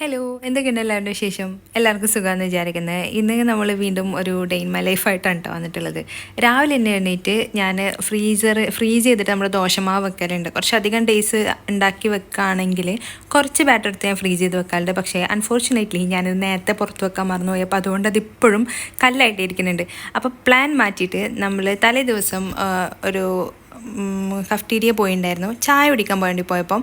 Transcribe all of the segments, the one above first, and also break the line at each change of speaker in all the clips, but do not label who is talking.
Hello എന്തൊക്കെയുണ്ട് എല്ലാവരുടെ വിശേഷം? എല്ലാവർക്കും സുഖമെന്ന് വിചാരിക്കുന്നത് ഇന്ന് നമ്മൾ വീണ്ടും ഒരു ഡേ മൈ ലൈഫായിട്ടാണ് കേട്ടോ വന്നിട്ടുള്ളത്. രാവിലെ തന്നെ എണ്ണീറ്റ് ഞാൻ ഫ്രീസർ ഫ്രീസ് ചെയ്തിട്ട് നമ്മൾ ദോശമാവ് വെക്കലുണ്ട്. കുറച്ചധികം ഡേയ്സ് ഉണ്ടാക്കി വെക്കുകയാണെങ്കിൽ കുറച്ച് ബാറ്റർ എടുത്ത് ഞാൻ ഫ്രീസ് ചെയ്ത് വെക്കാറുണ്ട്. പക്ഷേ അൺഫോർച്ചുനേറ്റ്ലി ഞാനിത് നേരത്തെ പുറത്ത് വെക്കാൻ മറന്നുപോയി അപ്പോൾ അതുകൊണ്ട് അത് ഇപ്പോഴും കല്ലായിട്ട് ഇരിക്കുന്നുണ്ട് അപ്പോൾ പ്ലാൻ മാറ്റിയിട്ട് നമ്മൾ തലേ ദിവസം ഒരു കഫ്റ്റീരിയ പോയിണ്ടായിരുന്നു. ചായ കുടിക്കാൻ വേണ്ടി പോയപ്പം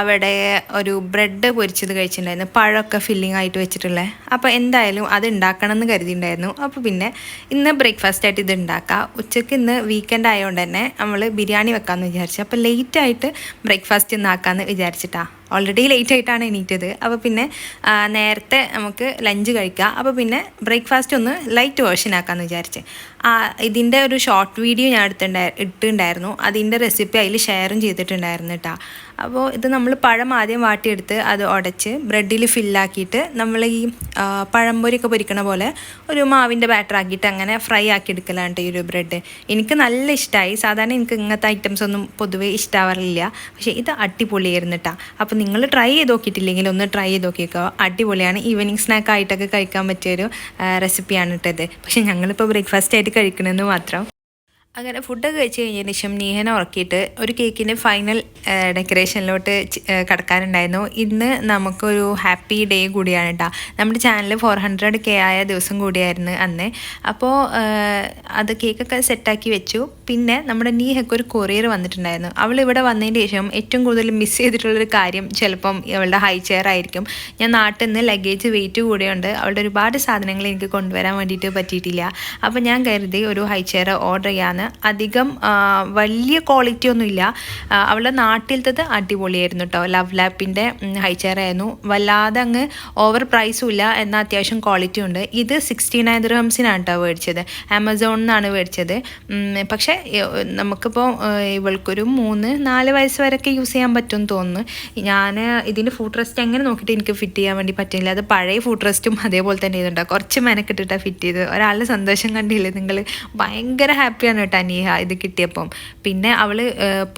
അവിടെ ഒരു ബ്രെഡ് പൊരിച്ചത് കഴിച്ചിട്ടുണ്ടായിരുന്നു പഴമൊക്കെ ഫില്ലിംഗ് ആയിട്ട് വെച്ചിട്ടുള്ളത് അപ്പോൾ എന്തായാലും അത് ഉണ്ടാക്കണം എന്ന് കരുതിയിട്ടുണ്ടായിരുന്നു അപ്പോൾ പിന്നെ ഇന്ന് ബ്രേക്ക്ഫാസ്റ്റ് ആയിട്ട് ഇത് ഉണ്ടാക്കാം ഉച്ചയ്ക്ക് ഇന്ന് വീക്കെൻഡ് ആയതുകൊണ്ട് തന്നെ നമ്മൾ ബിരിയാണി വെക്കാമെന്ന് വിചാരിച്ചു. അപ്പോൾ ലേറ്റായിട്ട് ബ്രേക്ക്ഫാസ്റ്റ് ഇന്ന് ആക്കാമെന്ന് വിചാരിച്ചിട്ടാണ് ഓൾറെഡി ലേറ്റ് ആയിട്ടാണ് എണീറ്റത്. അപ്പോൾ പിന്നെ നേരത്തെ നമുക്ക് ലഞ്ച് കഴിക്കാം. അപ്പോൾ പിന്നെ ബ്രേക്ക്ഫാസ്റ്റ് ഒന്ന് ലൈറ്റ് വേർഷൻ ആക്കാമെന്ന് വിചാരിച്ച്. ആ ഇതിന്റെ ഒരു ഷോർട്ട് വീഡിയോ ഞാൻ എടുത്തിട്ടുണ്ടായി ഇട്ടിട്ടുണ്ടായിരുന്നു അതിന്റെ റെസിപ്പി അതിൽ ഷെയറും ചെയ്തിട്ടുണ്ടായിരുന്നു കേട്ടോ അപ്പോൾ ഇത് നമ്മൾ പഴം ആദ്യം വാട്ടിയെടുത്ത് അത് ഉടച്ച് ബ്രെഡിൽ ഫില്ലാക്കിയിട്ട് നമ്മൾ ഈ പഴംപൊരിയൊക്കെ പൊരിക്കണ പോലെ ഒരു മാവിന്റെ ബാറ്റർ ആക്കിയിട്ട് അങ്ങനെ ഫ്രൈ ആക്കി എടുക്കലാണ് ഈ ഒരു ബ്രെഡ് എനിക്ക് നല്ല ഇഷ്ടമായി സാധാരണ എനിക്ക് ഇങ്ങനത്തെ ഐറ്റംസ് ഒന്നും പൊതുവേ ഇഷ്ടാവാറില്ല. പക്ഷേ ഇത് അടിപൊളിയായിരുന്നു കേട്ടോ അപ്പോൾ നിങ്ങൾ ട്രൈ ചെയ്ത് നോക്കിയിട്ടില്ലെങ്കിൽ ഒന്ന് ട്രൈ ചെയ്ത് നോക്കിയേക്കോ. അടിപൊളിയാണ്. ഈവനിങ് സ്നാക്ക് ആയിട്ടൊക്കെ കഴിക്കാൻ പറ്റിയൊരു റെസിപ്പിയാണ് ഇട്ടത് പക്ഷേ ഞങ്ങളിപ്പോൾ ബ്രേക്ക്ഫാസ്റ്റ് ആയിട്ട് കഴിക്കണമെന്ന് മാത്രം അങ്ങനെ ഫുഡൊക്കെ കഴിച്ച് കഴിഞ്ഞതിന് ശേഷം നീഹനെ ഉറക്കിയിട്ട് ഒരു കേക്കിന്റെ ഫൈനൽ ഡെക്കറേഷനിലോട്ട് കടക്കാനുണ്ടായിരുന്നു. ഇന്ന് നമുക്കൊരു ഹാപ്പി ഡേ കൂടിയാണ് കേട്ടോ നമ്മുടെ ചാനൽ ഫോർ ഹൺഡ്രഡ് കെ ആയ ദിവസം കൂടിയായിരുന്നു അന്ന്. അപ്പോൾ അത് കേക്കൊക്കെ സെറ്റാക്കി വെച്ചു. പിന്നെ നമ്മുടെ നീഹയ്ക്ക് ഒരു കൊറിയർ വന്നിട്ടുണ്ടായിരുന്നു. അവൾ ഇവിടെ വന്നതിന് ശേഷം ഏറ്റവും കൂടുതൽ മിസ് ചെയ്തിട്ടുള്ളൊരു കാര്യം ചിലപ്പം അവളുടെ ഹൈ ചെയർ ആയിരിക്കും. ഞാൻ നാട്ടിൽ നിന്ന് ലഗേജ് വെയിറ്റ് കൂടെയുണ്ട്. അവളുടെ ഒരുപാട് സാധനങ്ങൾ എനിക്ക് കൊണ്ടുവരാൻ വേണ്ടിയിട്ട് പറ്റിയിട്ടില്ല. അപ്പോൾ ഞാൻ കരുതി ഒരു ഹൈ ചെയർ ഓർഡർ അധികം വലിയ ക്വാളിറ്റി ഒന്നുമില്ല. അവളുടെ നാട്ടിലത്തത് അടിപൊളിയായിരുന്നു കേട്ടോ ലവ് ലാപ്പിന്റെ ഹൈ ചെയർ ആയിരുന്നു. വല്ലാതെ അങ്ങ് ഓവർ പ്രൈസും ഇല്ല. എന്നാൽ അത്യാവശ്യം ക്വാളിറ്റി ഉണ്ട്. ഇത് സിക്സ്റ്റി നയൻ റംസിനാണ് കേട്ടോ മേടിച്ചത്. ആമസോണിൽ നിന്നാണ് മേടിച്ചത്. പക്ഷേ നമുക്കിപ്പോൾ ഇവൾക്കൊരു മൂന്ന് നാല് വയസ്സ് വരെയൊക്കെ യൂസ് ചെയ്യാൻ പറ്റുമെന്ന് തോന്നുന്നു. ഞാൻ ഇതിന്റെ ഫുഡ് റെസ്റ്റ് എങ്ങനെ നോക്കിയിട്ട് എനിക്ക് ഫിറ്റ് ചെയ്യാൻ വേണ്ടി പറ്റില്ല അത് പഴയ ഫുഡ് റെസ്റ്റും അതേപോലെ തന്നെ ചെയ്തിട്ടുണ്ടോ കുറച്ച് മെനക്കെട്ടിട്ടാണ് ഫിറ്റ് ചെയ്ത് ഒരാളുടെ സന്തോഷം കണ്ടില്ലേ നിങ്ങൾ? ഭയങ്കര ഹാപ്പിയാണ് അനീഹ ഇത് കിട്ടിയപ്പം. പിന്നെ അവൾ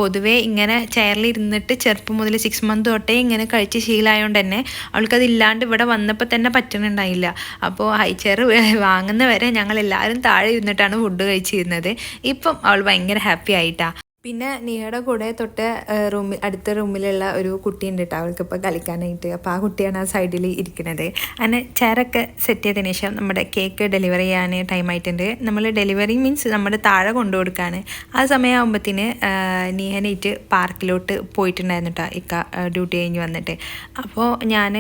പൊതുവേ ഇങ്ങനെ ചെയറിൽ ഇരുന്നിട്ട് ചെറുപ്പം മുതൽ സിക്സ് മന്ത് തൊട്ടേ ഇങ്ങനെ കഴിച്ച് ശീലമായതുകൊണ്ട് തന്നെ അവൾക്കത് ഇല്ലാണ്ട് ഇവിടെ വന്നപ്പോൾ തന്നെ പറ്റണുണ്ടായില്ല. അപ്പോൾ ഹൈ ചെയർ വാങ്ങുന്ന വരെ ഞങ്ങൾ എല്ലാവരും താഴെ ഇരുന്നിട്ടാണ് ഫുഡ് കഴിച്ചിരുന്നത്. ഇപ്പം അവൾ ഭയങ്കര ഹാപ്പി ആയിട്ടാ. പിന്നെ നീയുടെ കൂടെ തൊട്ട് റൂമിൽ അടുത്ത റൂമിലുള്ള ഒരു കുട്ടിയുണ്ട് കേട്ടോ അവൾക്ക് ഇപ്പോൾ കളിക്കാനായിട്ട്. അപ്പോൾ ആ കുട്ടിയാണ് ആ സൈഡിൽ ഇരിക്കുന്നത് അങ്ങനെ ചെയറൊക്കെ സെറ്റ് ചെയ്തതിന് ശേഷം നമ്മുടെ കേക്ക് ഡെലിവറി ചെയ്യാൻ ടൈം ആയിട്ടുണ്ട്. നമ്മൾ ഡെലിവറി മീൻസ് നമ്മുടെ താഴെ കൊണ്ടു കൊടുക്കുകയാണ് ആ സമയമാകുമ്പോഴത്തേന് നീഹനേറ്റ് പാർക്കിലോട്ട് പോയിട്ടുണ്ടായിരുന്നു കേട്ടോ ഇക്ക ഡ്യൂട്ടി കഴിഞ്ഞ് വന്നിട്ട്. അപ്പോൾ ഞാൻ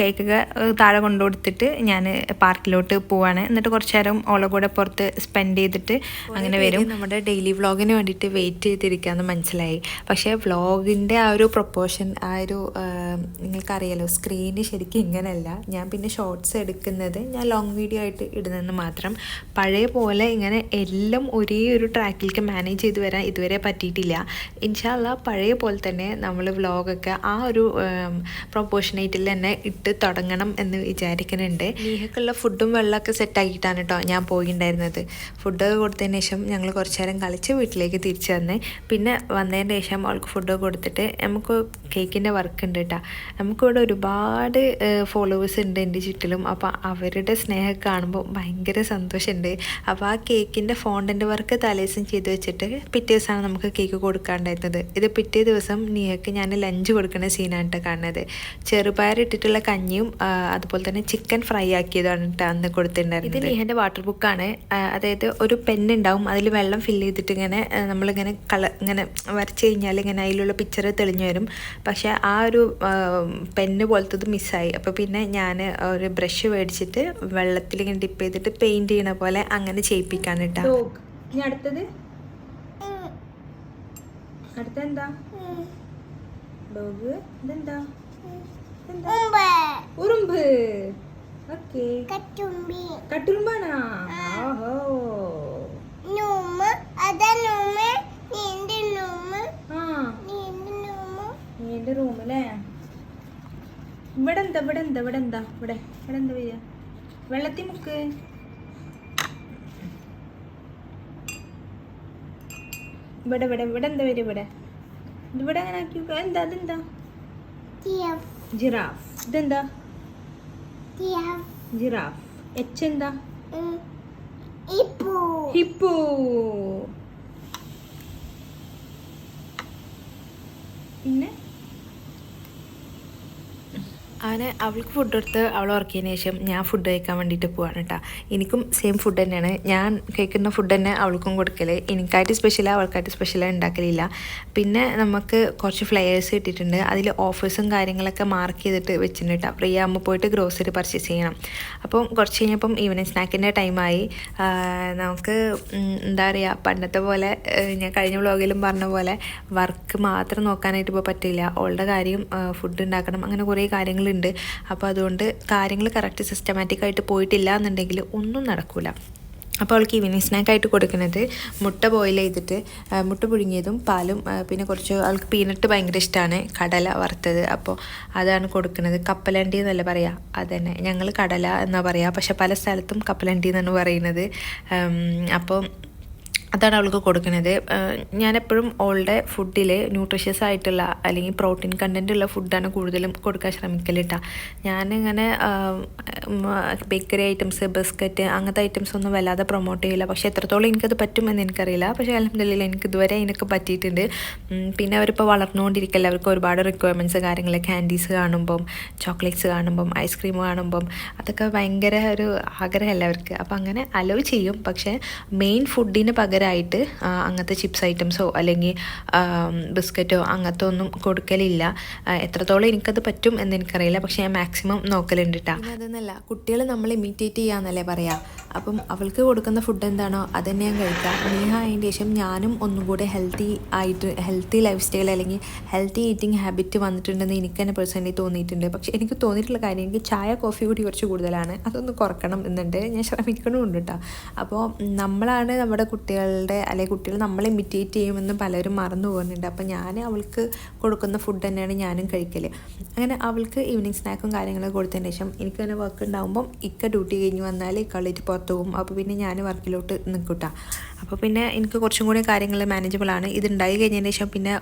കേക്കൊക്കെ താഴെ കൊണ്ടു കൊടുത്തിട്ട് ഞാൻ പാർക്കിലോട്ട് പോവാണ്. എന്നിട്ട് കുറച്ച് നേരം ഓളെ കൂടെ പുറത്ത് സ്പെൻഡ് ചെയ്തിട്ട് അങ്ങനെ വരും. നമ്മുടെ ഡെയിലി വ്ളോഗിന് വേണ്ടിയിട്ട് വെയിറ്റ് ചെയ്തിരിക്കാമെന്ന് മനസ്സിലായി. പക്ഷേ വ്ളോഗിന്റെ ആ ഒരു പ്രൊപ്പോർഷൻ ആ ഒരു നിങ്ങൾക്കറിയാലോ സ്ക്രീന് ശരിക്കും ഇങ്ങനെയല്ല. ഞാൻ പിന്നെ ഷോർട്സ് എടുക്കുന്നത് ഞാൻ ലോങ് വീഡിയോ ആയിട്ട് ഇടുന്നതെന്ന് മാത്രം. പഴയ പോലെ ഇങ്ങനെ എല്ലാം ഒരേ ഒരു ട്രാക്കിലേക്ക് മാനേജ് ചെയ്ത് വരാൻ ഇതുവരെ പറ്റിയിട്ടില്ല. ഇൻഷാല്ല പഴയ പോലെ തന്നെ നമ്മൾ വ്ളോഗൊക്കെ ആ ഒരു പ്രൊപ്പോർഷനേറ്റിൽ തന്നെ ഇട്ട് തുടങ്ങണം എന്ന് വിചാരിക്കുന്നുണ്ട്. നീഹക്കുള്ള ഫുഡും വെള്ളമൊക്കെ സെറ്റാക്കിയിട്ടാണ് കേട്ടോ ഞാൻ പോയിട്ടുണ്ടായിരുന്നത് ഫുഡ് കൊടുത്തതിന് ശേഷം ഞങ്ങൾ കുറച്ച് നേരം കളിച്ച് വീട്ടിലേക്ക് തിരിച്ചു വന്ന് പിന്നെ വന്നതിന്റെ ശേഷം അവൾക്ക് ഫുഡ് കൊടുത്തിട്ട് നമുക്ക് കേക്കിന്റെ വർക്ക് ഉണ്ട് കേട്ടോ നമുക്കിവിടെ ഒരുപാട് ഫോളോവേഴ്സ് ഉണ്ട് എന്റെ ചുറ്റിലും. അപ്പോൾ അവരുടെ സ്നേഹം കാണുമ്പോൾ ഭയങ്കര സന്തോഷമുണ്ട് അപ്പോൾ ആ കേക്കിന്റെ ഫോണ്ടന്റ് വർക്ക് തലേദിവസം ചെയ്ത് വെച്ചിട്ട് പിറ്റേ ദിവസമാണ് നമുക്ക് കേക്ക് കൊടുക്കാണ്ടായിരുന്നത്. ഇത് പിറ്റേ ദിവസം നീയക്ക് ഞാൻ ലഞ്ച് കൊടുക്കുന്ന സീനാണ് കേട്ടോ കാണുന്നത്. ചെറുപയർ ഇട്ടിട്ടുള്ള കഞ്ഞിയും അതുപോലെ തന്നെ ചിക്കൻ ഫ്രൈ ആക്കിയതാണ് കേട്ടോ അന്ന് കൊടുത്തിട്ടുണ്ടായിരുന്നത്. ഇത് നീഹന്റെ വാട്ടർ ബുക്കാണ് അതായത് ഒരു പെൻ ഉണ്ടാവും. അതിൽ വെള്ളം ഫില്ല് ചെയ്തിട്ട് ഇങ്ങനെ നമ്മളിങ്ങനെ കള ഇങ്ങനെ വരച്ച് കഴിഞ്ഞാൽ ഇങ്ങനെ അതിലുള്ള പിക്ചർ തെളിഞ്ഞു വരും. പക്ഷേ ആ ഒരു പെന്ന് പോലത്തത് മിസ്സായി. അപ്പോൾ പിന്നെ ഞാൻ ഒരു ബ്രഷ് മേടിച്ചിട്ട് വെള്ളത്തിൽ ഇങ്ങനെ ഡിപ്പ് ചെയ്തിട്ട് പെയിന്റ് ചെയ്യണ പോലെ അങ്ങനെ ചെയ്യിപ്പിക്കാൻ കേട്ടോ. ഇനി അടുത്തത്? അടുത്ത എന്താ ഡോഗ് ഇതെന്താ? ഉറുമ്പ്. ഓക്കെ.
കട്ടുമ്പി
കട്ടുറുമ്പാണാ? ഓഹോ.
നൂമ
എന്റെ റൂമിലേ ഇവിടെ എന്താ ഇവിടെ എന്താ ഇവിടെ എന്താ ഇവിടെ ഇവിടെ എന്താ വരിക? വെള്ളത്തിൽ മുക്ക്. ഇവിടെ ഇവിടെ ഇവിടെ എന്താ വരും ഇവിടെ? ഇവിടെ അങ്ങനെ ആക്കി. എന്താ അതെന്താ? ജിറാഫ്. ഇതെന്താ? ജിറാഫ്. എച്ച് എന്താ? ഹിപ്പോ. പിന്നെ? അങ്ങനെ അവൾക്ക് ഫുഡ് കൊടുത്ത് അവൾ ഉറക്കിയതിന് ശേഷം ഞാൻ ഫുഡ് കഴിക്കാൻ വേണ്ടിയിട്ട് പോവാണ് കേട്ടോ എനിക്കും സെയിം ഫുഡ് തന്നെയാണ്. ഞാൻ കഴിക്കുന്ന ഫുഡ് തന്നെ അവൾക്കും കൊടുക്കൽ എനിക്കായിട്ട് സ്പെഷ്യലാണ് അവൾക്കായിട്ട് സ്പെഷ്യലാണ് ഉണ്ടാക്കലില്ല. പിന്നെ നമുക്ക് കുറച്ച് ഫ്ലയേഴ്സ് കിട്ടിയിട്ടുണ്ട്. അതിൽ ഓഫേഴ്സും കാര്യങ്ങളൊക്കെ മാർക്ക് ചെയ്തിട്ട് വെച്ചിട്ടുണ്ട് കേട്ടോ ഫ്രീ ആകുമ്പോൾ പോയിട്ട് ഗ്രോസറി പർച്ചേസ് ചെയ്യണം. അപ്പം കുറച്ച് കഴിഞ്ഞപ്പം ഈവനിങ് സ്നാക്കിന്റെ ടൈമായി നമുക്ക് എന്താ പറയുക പണ്ടത്തെ പോലെ ഞാൻ കഴിഞ്ഞ വ്ളോഗിലും പറഞ്ഞ പോലെ വർക്ക് മാത്രം നോക്കാനായിട്ട് ഇപ്പോൾ പറ്റില്ല. അവളുടെ കാര്യം ഫുഡ് ഉണ്ടാക്കണം. അങ്ങനെ കുറേ കാര്യങ്ങളുണ്ട് അപ്പോൾ അതുകൊണ്ട് കാര്യങ്ങൾ കറക്റ്റ് സിസ്റ്റമാറ്റിക് ആയിട്ട് പോയിട്ടില്ല എന്നുണ്ടെങ്കിൽ ഒന്നും നടക്കില്ല അപ്പോൾ അവൾക്ക് ഈവനിങ് സ്നാക്കായിട്ട് കൊടുക്കുന്നത് മുട്ട ബോയിൽ ചെയ്തിട്ട് മുട്ട പുഴുങ്ങിയതും പാലും പിന്നെ കുറച്ച് അവൾക്ക് പീനട്ട് ഭയങ്കര ഇഷ്ടമാണ് കടല വറുത്തത്. അപ്പോൾ അതാണ് കൊടുക്കുന്നത്. കപ്പലണ്ടി എന്നല്ല പറയുക അതന്നെ. ഞങ്ങൾ കടല എന്നാണ് പറയുക പക്ഷെ പല സ്ഥലത്തും കപ്പലണ്ടി എന്നാണ് പറയുന്നത്. അപ്പോൾ അതാണ് അവൾക്ക് കൊടുക്കുന്നത്. ഞാനെപ്പോഴും ഓളുടെ ഫുഡിൽ ന്യൂട്രീഷ്യസ് ആയിട്ടുള്ള അല്ലെങ്കിൽ പ്രോട്ടീൻ കണ്ടന്റ് ഉള്ള ഫുഡാണ് കൂടുതലും കൊടുക്കാൻ ശ്രമിക്കലിട്ട. ഞാനിങ്ങനെ ബേക്കറി ഐറ്റംസ് ബിസ്ക്കറ്റ് അങ്ങനത്തെ ഐറ്റംസ് ഒന്നും വല്ലാതെ പ്രൊമോട്ട് ചെയ്യില്ല. പക്ഷേ എത്രത്തോളം എനിക്കത് പറ്റുമെന്ന് എനിക്കറിയില്ല. പക്ഷേ അലഹമില്ല എനിക്ക് ഇതുവരെ എനിക്ക് പറ്റിയിട്ടുണ്ട്. പിന്നെ അവരിപ്പോൾ വളർന്നുകൊണ്ടിരിക്കല്ല അവർക്ക് ഒരുപാട് റിക്വയർമെന്റ്സ് കാര്യങ്ങൾ ക്യാൻഡീസ് കാണുമ്പം ചോക്ലേറ്റ്സ് കാണുമ്പം ഐസ്ക്രീം കാണുമ്പം അതൊക്കെ ഭയങ്കര ഒരു ആഗ്രഹമല്ല അവർക്ക്. അപ്പോൾ അങ്ങനെ അലോ ചെയ്യും. പക്ഷേ മെയിൻ ഫുഡിന് പകരമായിട്ട് ആ, അങ്ങനത്തെ ചിപ്സ് ഐറ്റംസോ അല്ലെങ്കിൽ ബിസ്ക്കറ്റോ അങ്ങനത്തെ ഒന്നും കൊടുക്കലില്ല. എത്രത്തോളം എനിക്കത് പറ്റും എന്ന് എനിക്കറിയില്ല. പക്ഷെ ഞാൻ മാക്സിമം നോക്കലുണ്ട് കേട്ടോ അതെന്നല്ല കുട്ടികൾ നമ്മൾ ഇമിറ്റേറ്റ് ചെയ്യാന്നല്ലേ പറയാം. അപ്പം അവൾക്ക് കൊടുക്കുന്ന ഫുഡ് എന്താണോ അത് തന്നെ ഞാൻ കഴിക്കാം. നീഹ അതിന്റെ ശേഷം ഞാനും ഒന്നും കൂടെ ഹെൽത്തി ആയിട്ട് ഹെൽത്തി ലൈഫ് സ്റ്റൈൽ അല്ലെങ്കിൽ ഹെൽത്തി ഈറ്റിംഗ് ഹാബിറ്റ് വന്നിട്ടുണ്ടെന്ന് എനിക്ക് തന്നെ പേഴ്സണലി തോന്നിയിട്ടുണ്ട്. പക്ഷെ എനിക്ക് തോന്നിയിട്ടുള്ള കാര്യം എനിക്ക് ചായ കോഫി കൂടി കുറച്ച് കൂടുതലാണ്. അതൊന്ന് കുറക്കണം എന്നുണ്ട്. ഞാൻ ശ്രമിക്കണമുണ്ട് കേട്ടോ അപ്പോൾ നമ്മളാണ് നമ്മുടെ കുട്ടികളുടെ അല്ലെങ്കിൽ കുട്ടികൾ നമ്മൾ ഇമിറ്റേറ്റ് ചെയ്യുമെന്ന് പലരും മറന്നു പോകുന്നുണ്ട്. അപ്പോൾ ഞാൻ അവൾക്ക് കൊടുക്കുന്ന ഫുഡ് തന്നെയാണ് ഞാനും കഴിക്കൽ അങ്ങനെ അവൾക്ക് ഈവനിങ് സ്നാക്കും കാര്യങ്ങളൊക്കെ കൊടുത്തതിന് ശേഷം എനിക്ക് തന്നെ വർക്ക് ഉണ്ടാകുമ്പം ഇക്ക ഡ്യൂട്ടി കഴിഞ്ഞ് വന്നാൽ കളിറ്റ് പുറത്ത് പോകും. അപ്പോൾ പിന്നെ ഞാൻ വർക്കിലോട്ട് നിൽക്കൂട്ടാ അപ്പോൾ പിന്നെ എനിക്ക് കുറച്ചും കൂടി കാര്യങ്ങൾ മാനേജബിൾ ആണ്. ഇത് ഉണ്ടായി കഴിഞ്ഞതിന് ശേഷം പിന്നെ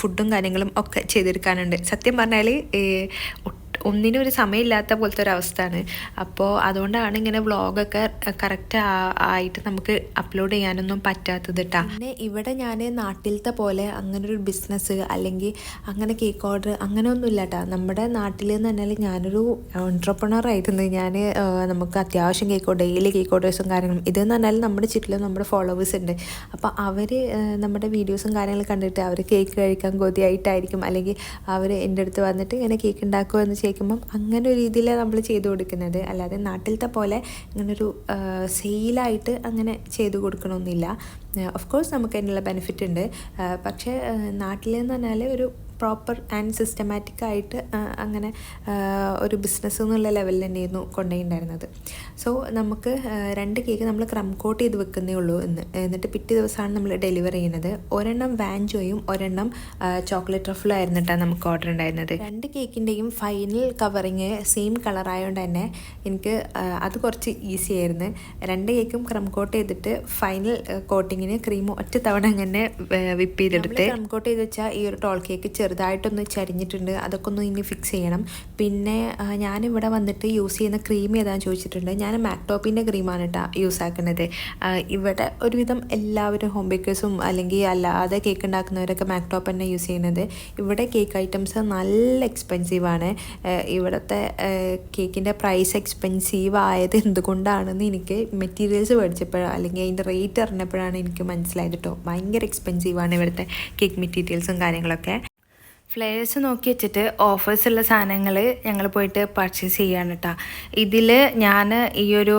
ഫുഡും കാര്യങ്ങളും ഒക്കെ ചെയ്തെടുക്കാനുണ്ട്. സത്യം പറഞ്ഞാൽ ഒന്നിനും ഒരു സമയമില്ലാത്ത പോലത്തെ ഒരു അവസ്ഥയാണ്. അപ്പോൾ അതുകൊണ്ടാണ് ഇങ്ങനെ വ്ളോഗൊക്കെ കറക്റ്റ് ആയിട്ട് നമുക്ക് അപ്ലോഡ് ചെയ്യാനൊന്നും പറ്റാത്തത് കേട്ടോ പിന്നെ ഇവിടെ ഞാൻ നാട്ടിലത്തെ പോലെ അങ്ങനെ ഒരു ബിസിനസ് അല്ലെങ്കിൽ അങ്ങനെ കേക്ക് ഓർഡർ അങ്ങനെ ഒന്നും ഇല്ല കേട്ടോ നമ്മുടെ നാട്ടിൽ എന്ന് പറഞ്ഞാൽ ഞാനൊരു ഓൺട്രപ്രണർ ആയിരുന്നു. ഞാൻ നമുക്ക് അത്യാവശ്യം കേക്ക് ഡെയിലി കേക്ക് ഓർഡേഴ്സും കാര്യങ്ങളും ഇതെന്ന് പറഞ്ഞാൽ നമ്മുടെ ചുറ്റിലും നമ്മുടെ ഫോളോവേഴ്സ് ഉണ്ട്. അപ്പോൾ അവർ നമ്മുടെ വീഡിയോസും കാര്യങ്ങളും കണ്ടിട്ട് അവർ കേക്ക് കഴിക്കാൻ കൊതിയായിട്ടായിരിക്കും. അല്ലെങ്കിൽ അവർ എന്റെ അടുത്ത് വന്നിട്ട് ഇങ്ങനെ കേക്ക് ഉണ്ടാക്കുമോ എന്ന് ചോദിക്കുമ്പം അങ്ങനെ ഒരു രീതിയിലാണ് നമ്മൾ ചെയ്തു കൊടുക്കുന്നത്. അല്ലാതെ നാട്ടിലത്തെ പോലെ ഇങ്ങനൊരു സെയിലായിട്ട് അങ്ങനെ ചെയ്തു കൊടുക്കണമെന്നില്ല ഓഫ് കോഴ്സ് നമുക്ക് അതിനുള്ള ബെനിഫിറ്റ് ഉണ്ട്. പക്ഷേ നാട്ടിലെന്ന് പറഞ്ഞാൽ ഒരു പ്രോപ്പർ ആൻഡ് സിസ്റ്റമാറ്റിക് ആയിട്ട് അങ്ങനെ ഒരു ബിസിനസ് എന്നുള്ള ലെവലിൽ തന്നെയായിരുന്നു കൊണ്ടുപോയിണ്ടായിരുന്നത്. സോ നമുക്ക് രണ്ട് കേക്ക് നമ്മൾ ക്രം കോട്ട് ചെയ്ത് വെക്കുന്നേ ഉള്ളൂ എന്ന്. എന്നിട്ട് പിറ്റേ ദിവസമാണ് നമ്മൾ ഡെലിവർ ചെയ്യുന്നത്. ഒരെണ്ണം വാൻജോയും ഒരെണ്ണം ചോക്ലേറ്റ് റഫിലും ആയിരുന്നു കേട്ടോ നമുക്ക് ഓർഡർ ഉണ്ടായിരുന്നത്. രണ്ട് കേക്കിന്റെയും ഫൈനൽ കവറിങ് സെയിം കളറായതുകൊണ്ട് തന്നെ എനിക്ക് അത് കുറച്ച് ഈസി ആയിരുന്നു. രണ്ട് കേക്കും ക്രം കോട്ട് ചെയ്തിട്ട് ഫൈനൽ കോട്ടിങ്ങിന് ക്രീം ഒറ്റ തവണ അങ്ങനെ വിപ്പ് ചെയ്തെടുത്ത്. ക്രം കോട്ട് ചെയ്ത് വെച്ചാൽ ഈ ഒരു ടോൾ കേക്ക് ചെറുതായിട്ടൊന്ന് ചരിഞ്ഞിട്ടുണ്ട് അതൊക്കെ ഒന്ന് ഇനി ഫിക്സ് ചെയ്യണം. പിന്നെ ഞാനിവിടെ വന്നിട്ട് യൂസ് ചെയ്യുന്ന ക്രീം ഏതാണെന്ന് ചോദിച്ചിട്ടുണ്ട്. ഞാൻ മാക്ടോപ്പിന്റെ ക്രീമാണ് കേട്ടോ യൂസ് ആക്കുന്നത് ഇവിടെ ഒരുവിധം എല്ലാവരും ഹോം ബേക്കേഴ്സും അല്ലെങ്കിൽ അല്ലാതെ കേക്ക് ഉണ്ടാക്കുന്നവരൊക്കെ മാക്ടോപ്പ് തന്നെ യൂസ് ചെയ്യുന്നത്. ഇവിടെ കേക്ക് ഐറ്റംസ് നല്ല എക്സ്പെൻസീവാണ് ഇവിടുത്തെ കേക്കിന്റെ പ്രൈസ് എക്സ്പെൻസീവ് ആയത് എന്തുകൊണ്ടാണെന്ന് എനിക്ക് മെറ്റീരിയൽസ് മേടിച്ചപ്പോഴാണ് അല്ലെങ്കിൽ അതിന്റെ റേറ്റ് അറിഞ്ഞപ്പോഴാണ് എനിക്ക് മനസ്സിലായത് കേട്ടോ ഭയങ്കര എക്സ്പെൻസീവാണ് ഇവിടുത്തെ കേക്ക് മെറ്റീരിയൽസും കാര്യങ്ങളൊക്കെ. ഫ്ലേവേഴ്സ് നോക്കി വെച്ചിട്ട് ഓഫേഴ്സുള്ള സാധനങ്ങൾ ഞങ്ങൾ പോയിട്ട് പർച്ചേസ് ചെയ്യാണ് കേട്ടോ ഇതിൽ ഞാൻ ഈ ഒരു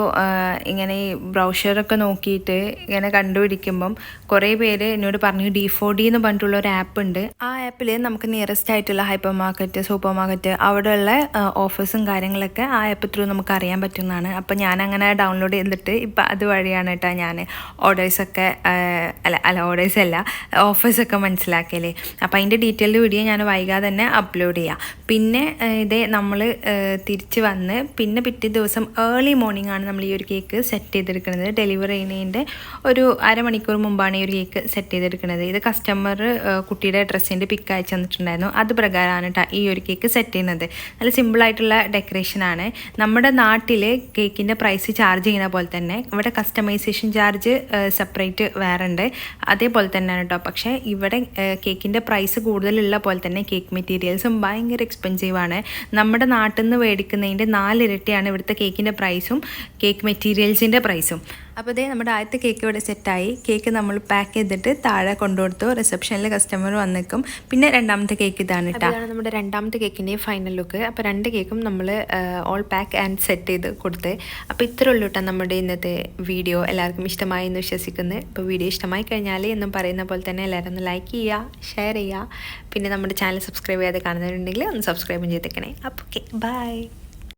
ഇങ്ങനെ ഈ ബ്രൗഷറൊക്കെ നോക്കിയിട്ട് ഇങ്ങനെ കണ്ടുപിടിക്കുമ്പം കുറേ പേര് എന്നോട് പറഞ്ഞു ഡി ഫോർ ഡി എന്ന് പറഞ്ഞിട്ടുള്ള ഒരു ആപ്പ് ഉണ്ട്. ആ ആപ്പിൽ നമുക്ക് നിയറസ്റ്റ് ആയിട്ടുള്ള ഹൈപ്പർ മാർക്കറ്റ് സൂപ്പർ മാർക്കറ്റ് അവിടെയുള്ള ഓഫേഴ്സും കാര്യങ്ങളൊക്കെ ആ ആപ്പ് ത്രൂ നമുക്ക് അറിയാൻ പറ്റുന്നതാണ്. അപ്പോൾ ഞാൻ അങ്ങനെ ഡൗൺലോഡ് ചെയ്തിട്ട് ഇപ്പം അതുവഴിയാണ് കേട്ടോ ഞാൻ ഓർഡേഴ്സൊക്കെ അല്ല അല്ല ഓർഡേഴ്സ് അല്ല ഓഫേഴ്സൊക്കെ മനസ്സിലാക്കിയല്ലേ അപ്പോൾ അതിന്റെ ഡീറ്റെയിൽഡ് വീഡിയോ ഞാൻ ഞാൻ വൈകാതെ തന്നെ അപ്ലോഡ് ചെയ്യാം. പിന്നെ ഇതേ നമ്മൾ തിരിച്ച് വന്ന് പിന്നെ പിറ്റേ ദിവസം ഏർലി മോർണിംഗ് ആണ് നമ്മൾ ഈ ഒരു കേക്ക് സെറ്റ് ചെയ്തെടുക്കുന്നത്. ഡെലിവറി ചെയ്യുന്നതിന്റെ ഒരു അരമണിക്കൂർ മുമ്പാണ് ഈ ഒരു കേക്ക് സെറ്റ് ചെയ്തെടുക്കുന്നത്. ഇത് കസ്റ്റമർ കുട്ടിയുടെ ഡ്രസ്സിന്റെ പിക്ക് അയച്ചു തന്നിട്ടുണ്ടായിരുന്നു. അത് പ്രകാരമാണ് ട്ടാ ഈ ഒരു കേക്ക് സെറ്റ് ചെയ്യുന്നത്. നല്ല സിമ്പിളായിട്ടുള്ള ഡെക്കറേഷനാണ് നമ്മുടെ നാട്ടിൽ കേക്കിന്റെ പ്രൈസ് ചാർജ് ചെയ്യുന്ന പോലെ തന്നെ ഇവിടെ കസ്റ്റമൈസേഷൻ ചാർജ് സെപ്പറേറ്റ് വേറെ ഉണ്ട് അതേപോലെ തന്നെയാണ് കേട്ടോ പക്ഷേ ഇവിടെ കേക്കിന്റെ പ്രൈസ് കൂടുതലുള്ള പോലെ തന്നെ കേക്ക് മെറ്റീരിയൽസും ഭയങ്കര എക്സ്പെൻസീവ് ആണ്. നമ്മുടെ നാട്ടിൽ നിന്ന് മേടിക്കുന്നതിന്റെ നാലിരട്ടിയാണ് ഇവിടുത്തെ കേക്കിന്റെ പ്രൈസും കേക്ക് മെറ്റീരിയൽസിന്റെ പ്രൈസും അപ്പോൾ ഇതേ നമ്മുടെ ആദ്യത്തെ കേക്ക് ഇവിടെ സെറ്റായി കേക്ക് നമ്മൾ പാക്ക് ചെയ്തിട്ട് താഴെ കൊണ്ടുകൊടുത്തു. റിസപ്ഷനിൽ കസ്റ്റമർ വന്നിക്കും. പിന്നെ രണ്ടാമത്തെ കേക്ക് ഇതാണ് കേട്ടോ അതാണ് നമ്മുടെ രണ്ടാമത്തെ കേക്കിന്റെ ഫൈനൽ ലുക്ക് അപ്പോൾ രണ്ട് കേക്കും നമ്മൾ ഓൾ പാക്ക് ആൻഡ് സെറ്റ് ചെയ്ത് കൊടുത്ത്. അപ്പോൾ ഇത്ര ഉള്ളൂ കേട്ടോ നമ്മുടെ ഇന്നത്തെ വീഡിയോ എല്ലാവർക്കും ഇഷ്ടമായി എന്ന് വിശ്വസിക്കുന്നു. ഇപ്പോൾ വീഡിയോ ഇഷ്ടമായി കഴിഞ്ഞാൽ എന്നും പറയുന്ന പോലെ തന്നെ എല്ലാവരും ഒന്ന് ലൈക്ക് ചെയ്യുക ഷെയർ ചെയ്യുക പിന്നെ നമ്മുടെ ചാനൽ സബ്സ്ക്രൈബ് ചെയ്യാതെ കാണുന്നവരുണ്ടെങ്കിൽ ഒന്ന് സബ്സ്ക്രൈബും ചെയ്തേക്കണേ. അപ്പോൾ ഓക്കെ ബൈ